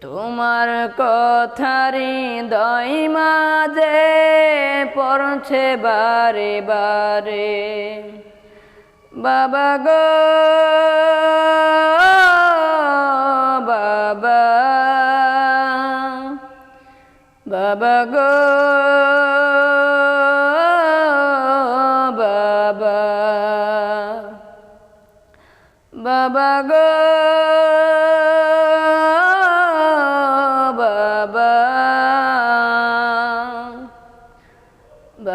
তোমার কথারি দই মাঝে পড়ছে বারে বারে। বাবা গো, বাবা। বাবা গো, বাবা। বাবা গো।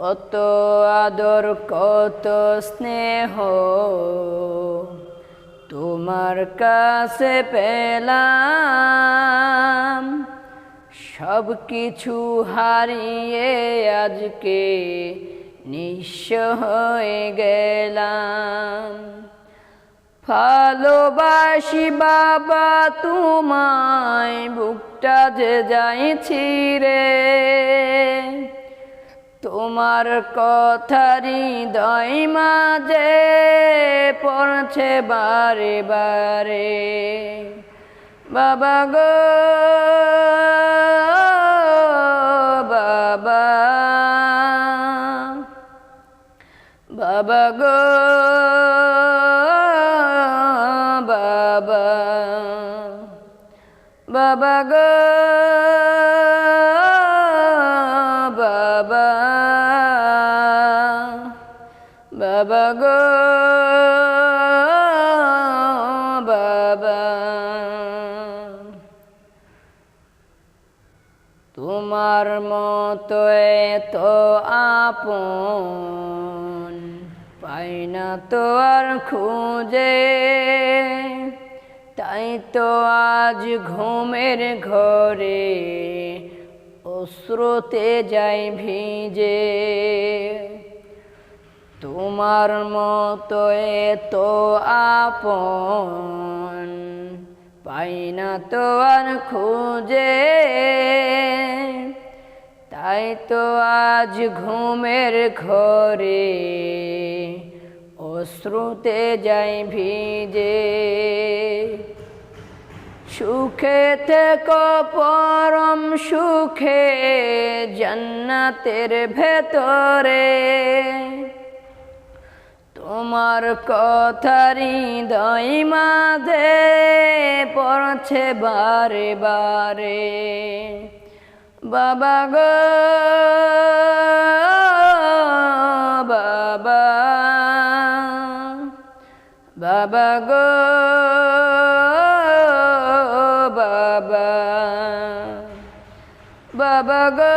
কত আদর, কত স্নেহ। তোমার কাছে পেলাম সব কিছু হারিয়ে আজকে নিঃস্ব হয়ে গেলাম। ভালোবাসি বাবা, তোমায় বুকটা যে যাইছি রে। তোমার কথারি দই মাঝে পড়ছে বারে বারে। বাবা গো, বাবা। বাবা গো, বাবা। বাবা গো। বাবা গো, বাবা। তোমার মতো এত আপন পাই না তো আর খুঁজে। তাই তো আজ ঘুমের ঘরে অশ্রুতে যাই ভিজে। তোমার মতো এত আপন পাই না তো আর খুঁজে। তাই তো আজ ঘুমের ঘরে অশ্রুতে যাই ভিজে। সুখে থেকো পরম সুখে, জান্নাতের ভেতরে তোমার কথারি দই মাঝে পড়ছে বারে বারে। বাবা গো, বাবা। বাবা গো, বাবা। বাবা গো।